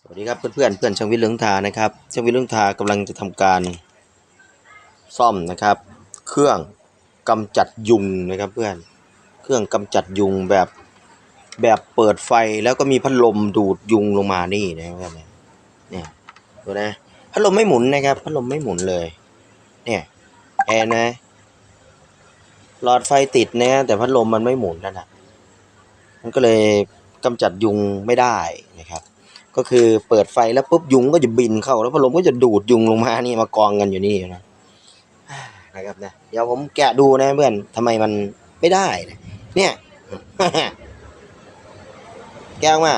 สวัสดีครับเพื่อนเพื่อนเพื่อนช่างวิทย์เลืองทานะครับช่างวิทย์เลืองทากำลังจะทำการซ่อมนะครับ เครื่องกำจัดยุงนะครับเพื่อนเครื่องกำจัดยุงแบบแบบเปิดไฟแล้วก็มีพัดลมดูดยุงลงมานี่นะครับเนี่ยเนี่ยดูนะพัดลมไม่หมุนนะครับพัดลมไม่หมุนเลยเนี่ยแอร์นะหลอดไฟติดนะแต่พัดลมมันไม่หมุนนั่นนะมันก็เลยกำจัดยุงไม่ได้นะครับ ก็คือเปิดไฟแล้วปุ๊บยุงก็จะบินเข้า แล้วพัดลมก็จะดูดยุงลงมานี่มากองกันอยู่นี่นะนะครับนะเดี๋ยวผมแกะดูนะเพื่อนทำไมมันไม่ได้นะเนี่ย แกะออกมา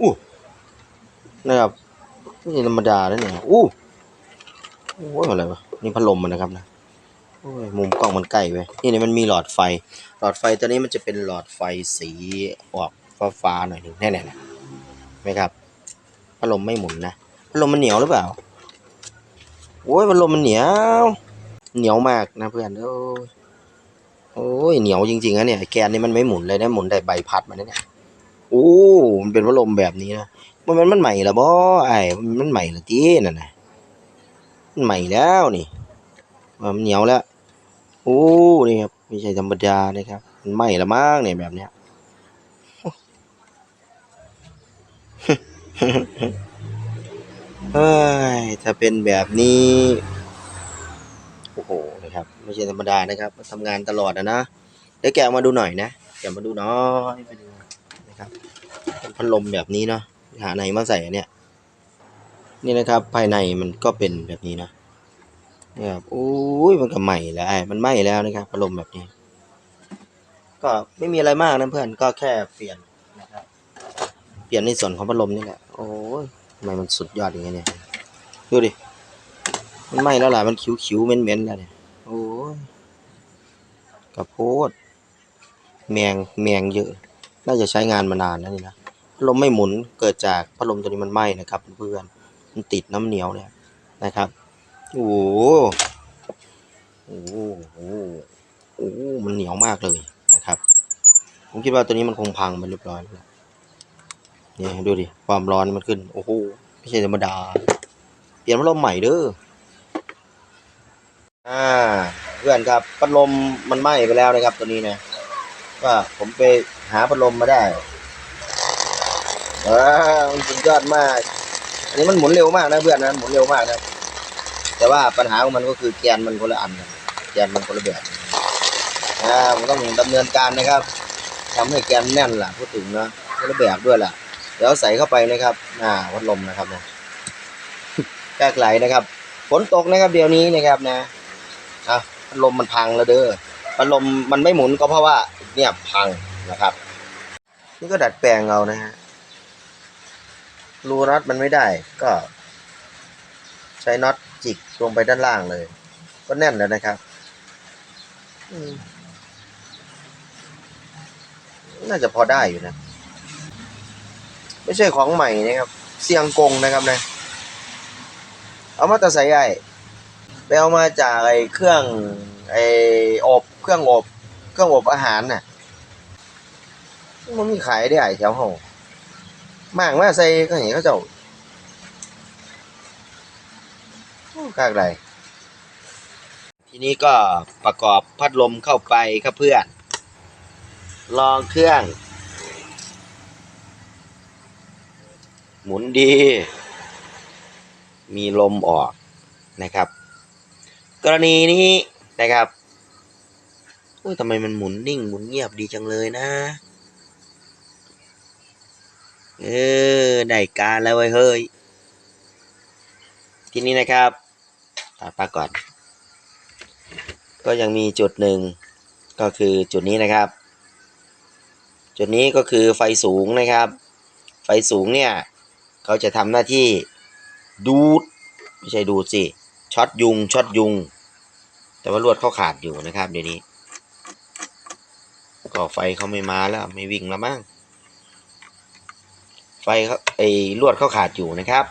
อู้นะครับนี่ธรรมดาแล้วเนี่ยอู้โอ้ยอะไรวะนี่พัดลมมันนะครับนะโอ้ยมุมกล้องมันใกล้ไปนี่นี่มันมีหลอดไฟ หลอดไฟตัวนี้มันจะเป็นหลอดไฟสีออก ฟ้าๆหน่อยหนึ่งแน่ๆนะไหมครับพัดลมไม่หมุนนะพัดลมมันเหนียวหรือเปล่าโอ้ยพัดลมมันเหนียว เหนียวมากนะเพื่อนโอ้ยโอ้ยเหนียวจริงๆนะเนี่ยแกนนี่มันไม่หมุนเลยนะหมุนแต่ใบพัดมันเนี่ยโอ้มันเป็นพัดลมแบบนี้นะมันมันมันใหม่ละบ่ไอ้มันใหม่ละจีนั่นนะมันใหม่แล้วนี่มันเหนียวแล้วโอ้นี่ครับไม่ใช่ธรรมดานะครับ มันไหม้ละมั้งเนี่ยแบบเนี้ย เฮ้ยถ้าเป็นแบบนี้ โอ้โหนะครับ ไม่ใช่ธรรมดานะครับทำงานตลอดนะนะเดี๋ยวแกมาดูหน่อยนะแกมาดูหน่อยไปดูนะครับเป็นพัดลมแบบนี้เนาะหาไหนมาใส่เนี่ย นี่นะครับภายในมันก็เป็นแบบนี้นะนี่ครับโอ้ยมันก็ใหม่แล้วไอ้มันไหม้แล้วนะครับพัดลมแบบนี้ ก็ไม่มีอะไรมากนะเพื่อนก็แค่เปลี่ยนนะครับเปลี่ยนในส่วนของพัดลมนี่แหละ โอ้ยทำไมมันสุดยอดอย่างเงี้ยเนี่ย ดูดิ มันไหม้แล้วล่ะ มันคิ้วๆเหม็นๆแล้วเนี่ย โอ้ยกระโพด แมง แมงเยอะ น่าจะใช้งานมานานแล้วนี่นะพัดลมไม่หมุน เกิดจากพัดลมตัวนี้มันไหม้นะครับเพื่อนมันติดน้ำเหนียวเนี่ยนะครับ โอ้โห โอ้โห โอ้โห มันเหนียวมากเลยนะครับ ผมคิดว่าตัวนี้มันคงพังไปเรียบร้อยแล้ว นี่ดูดิ ความร้อนมันขึ้น โอ้โห ไม่ใช่ธรรมดา เปลี่ยนพัดลมใหม่เด้อ อ่า เพื่อนครับ พัดลมมันไหม้ไปแล้วนะครับตัวนี้นะว่าผมไปหาพัดลมมาได้อ่ามันสุดยอดมาก อันนี้มันหมุนเร็วมากนะเพื่อนนะ หมุนเร็วมากนะ แต่ว่าปัญหาของมันก็คือแกนมันคนละอันแกนมันคนละแบบ อ่าผมต้องดำเนินการนะครับทำให้แกนแน่นล่ะพูดถึงนะคนละแบบด้วยล่ะ เดี๋ยวใส่เข้าไปนะครับ อ่าวัดลมนะครับนะแก้ไหลนะครับฝนตกนะครับเดี๋ยวนี้นะครับนะอะพัดลมมันพังแล้วเด้อพัดลมมันไม่หมุนก็เพราะว่า เนี่ยพังนะครับ นี่ก็ดัดแปลงเอานะฮะรูรัดมันไม่ได้ก็ ใช้น็อตจิกลงไปด้านล่างเลย ก็แน่นแล้วนะครับน่าจะพอได้อยู่นะ ไม่ใช่ของใหม่นะครับเสียงกงนะครับนะ เอามาตะใส่ไอ้ไปเอามาจากไอ้เครื่องไอ้อบเครื่องอบ เครื่องอบอาหารน่ะ มันมีขายได้ไอ้แถวห้องมากมาใส่ก็เห็นเขาเจ้ากากไรทีนี้ก็ประกอบพัดลมเข้าไปครับเพื่อน ลองเครื่อง หมุนดี มีลมออกนะครับ กรณีนี้นะครับโอ้ยทำไมมันหมุนนิ่ง หมุนเงียบดีจังเลยนะ เออได้การแล้วเว้เฮ้ย ทีนี้นะครับตัดปลาก่อน ก็ยังมีจุดหนึ่ง ก็คือจุดนี้นะครับ จุดนี้ก็คือไฟสูงนะครับ ไฟสูงเนี่ย เขาจะทำหน้าที่ดูด ไม่ใช่ดูดสิช็อตยุงช็อตยุง แต่ว่าลวดเขาขาดอยู่นะครับเดี๋ยวนี้ก็ไฟเขาไม่มาแล้วไม่วิ่งแล้วมั้งไฟเขาไอ้ลวดเขาขาดอยู่นะครับ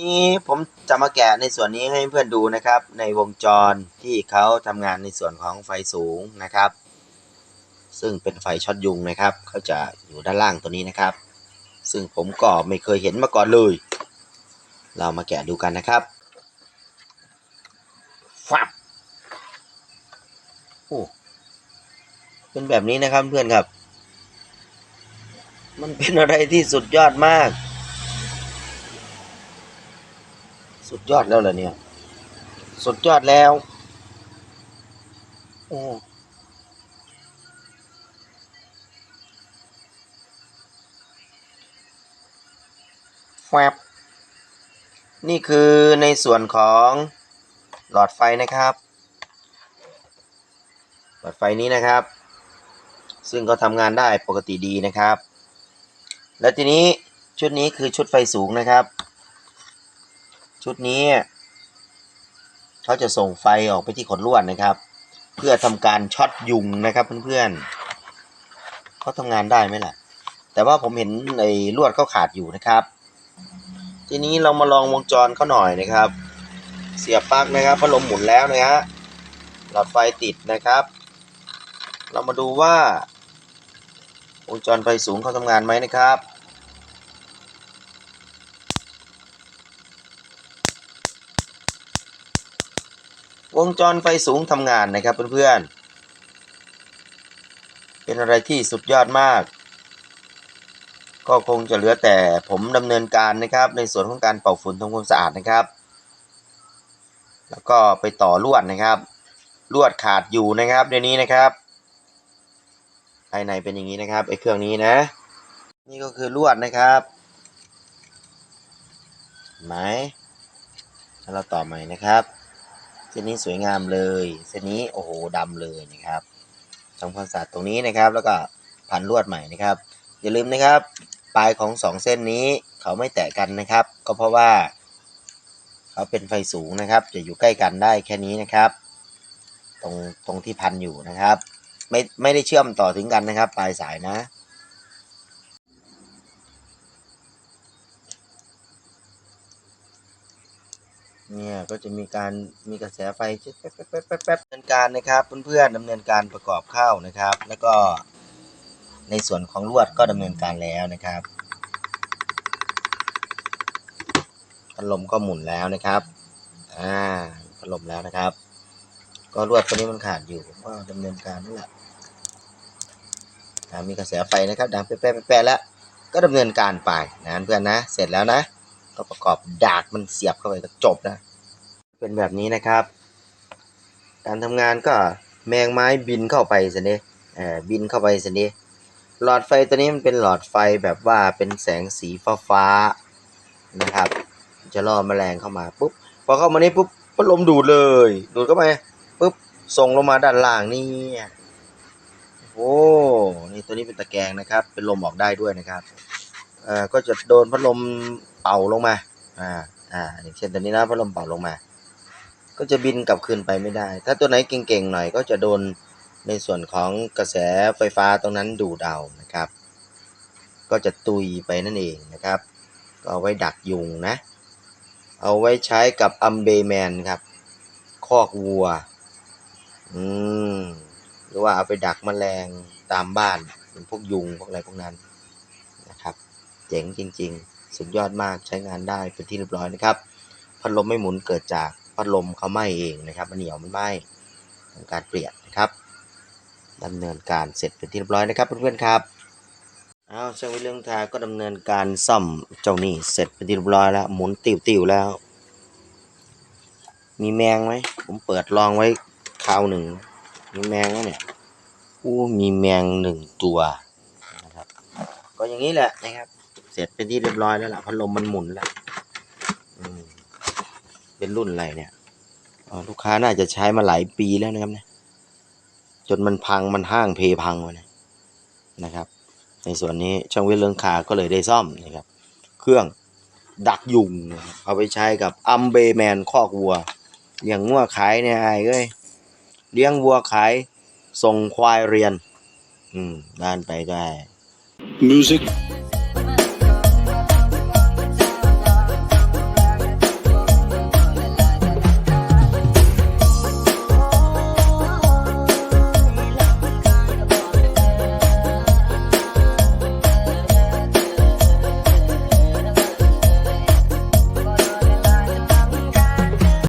นี้ผมจะมาแกะในส่วนนี้ให้เพื่อนดูนะครับ ในวงจรที่เขาทำงานในส่วนของไฟสูงนะครับ ซึ่งเป็นไฟช็อตยุงนะครับเขาจะอยู่ด้านล่างตัวนี้นะครับ ซึ่งผมก็ไม่เคยเห็นมาก่อนเลย เรามาแกะดูกันนะครับฟับโอ้เป็นแบบนี้นะครับเพื่อนครับ มันเป็นอะไรที่สุดยอดมาก สุดยอดแล้วเหรอเนี่ย สุดยอดแล้ว โอ้ แฟบนี่คือในส่วนของหลอดไฟนะครับ หลอดไฟนี้นะครับ ซึ่งก็ทำงานได้ปกติดีนะครับ และทีนี้ชุดนี้คือชุดไฟสูงนะครับ ชุดนี้ เขาจะส่งไฟออกไปที่ขนลวดนะครับ เพื่อทำการช็อตยุงนะครับเพื่อนๆเขาทำงานได้ไหมล่ะ แต่ว่าผมเห็นไอ้ลวดเขาขาดอยู่นะครับ ทีนี้เรามาลองวงจรเขาหน่อยนะครับ เสียบปลั๊กนะครับพัดลมหมุนแล้วนะฮะหลอดไฟติดนะครับ เรามาดูว่าวงจรไฟสูงเขาทำงานไหมนะครับวงจรไฟสูงทำงานนะครับเพื่อนๆ เป็นอะไรที่สุดยอดมาก ก็คงจะเหลือแต่ผมดำเนินการนะครับ ในส่วนของการเป่าฝุ่นทำความสะอาดนะครับ แล้วก็ไปต่อลวดนะครับลวดขาดอยู่นะครับเดี๋ยวนี้นะครับภายในเป็นอย่างนี้นะครับไอ้เครื่องนี้นะ นี่ก็คือลวดนะครับเห็นไหมถ้าเราต่อใหม่นะครับ เส้นนี้สวยงามเลย เส้นนี้โอ้โหดำเลยนะครับทำความสะอาดตรงนี้นะครับ แล้วก็พันลวดใหม่นะครับ อย่าลืมนะครับ ลายของสองเส้นนี้เขาไม่แตะกันนะครับ ก็เพราะว่า เขาเป็นไฟสูงนะครับ จะอยู่ใกล้กันได้แค่นี้นะครับ ตรงตรงที่พันอยู่นะครับ ไม่ไม่ได้เชื่อมต่อถึงกันนะครับ ปลายสายนะเนี่ยก็จะมีการมีกระแสไฟแป๊บแป๊บแป๊บแป๊บแป๊บดำเนินการนะครับเพื่อนๆดำเนินการประกอบเข้านะครับ แล้วก็ ในส่วนของลวดก็ดำเนินการแล้วนะครับพัดลมก็หมุนแล้วนะครับอ่าพัดลมแล้วนะครับ ก็ลวดตัวนี้มันขาดอยู่ก็ดำเนินการนั่นแหละอ่ามีกระแสไฟนะครับดังแป๊ะแป๊ะแป๊ะแล้วก็ดำเนินการไปนะเพื่อนนะ เสร็จแล้วนะ ก็ประกอบดากมันเสียบเข้าไปก็จบนะ เป็นแบบนี้นะครับ การทำงานก็แมงไม้บินเข้าไปสินี้เออบินเข้าไปสินี้ หลอดไฟตัวนี้มันเป็นหลอดไฟแบบว่าเป็นแสงสีฟ้าฟ้านะครับจะล่อแมลงเข้ามาปุ๊บพอเข้ามานี่ปุ๊บพัดลมดูดเลย ดูดเข้าไปปุ๊บส่งลงมาด้านล่างนี่โอ้นี่ตัวนี้เป็นตะแกรงนะครับ เป็นลมออกได้ด้วยนะครับเอ่อก็จะโดนพัดลมเป่าลงมาอ่าอ่าอย่างเช่นตัวนี้นะพัดลมเป่าลงมา ก็จะบินกลับคืนไปไม่ได้ ถ้าตัวไหนเก่งๆหน่อยก็จะโดน ในส่วนของกระแสไฟฟ้าตรงนั้นดูดเอานะครับ ก็จะตุยไปนั่นเองนะครับ ก็เอาไว้ดักยุงนะ เอาไว้ใช้กับอัมเบแมนครับ คอกวัว อืม หรือว่าเอาไปดักแมลงตามบ้านเป็นพวกยุงพวกอะไรพวกนั้นนะครับ เจ๋งจริง ๆ สุดยอดมากใช้งานได้เป็นที่เรียบร้อยนะครับ พัดลมไม่หมุนเกิดจากพัดลมเขาไหม้เองนะครับมันเหนียวมันไหม้ทำการเปลี่ยนนะครับ ดำเนินการเสร็จเป็นที่เรียบร้อยนะครับเพื่อนๆครับเอาช่างวิเรื่องทาก็ดำเนินการซ่อมเจ้านี่เสร็จเป็นที่เรียบร้อยแล้ว หมุนติวๆแล้ว มีแมงไหมผมเปิดลองไว้คราวหนึ่งมีแมงไหมเนี่ยอู้มีแมงหนึ่งตัวนะครับ ก็อย่างนี้แหละนะครับ เสร็จเป็นที่เรียบร้อยแล้วล่ะพัดลมมันหมุนแล้วเป็นรุ่นอะไรเนี่ยลูกค้าน่าจะใช้มาหลายปีแล้วนะครับเนี่ย จนมันพังมันห้างเพพังไปเลยนะครับ ในส่วนนี้ช่างเวทเรื่องคาก็เลยได้ซ่อมนะครับ เครื่องดักยุงเอาไปใช้กับอัมเบแมนคอกวัว อย่างงัวขายเนี่ยไอ้เอ้ยเลี้ยงวัวขายส่งควายเรียน อืมด้านไปได้ Music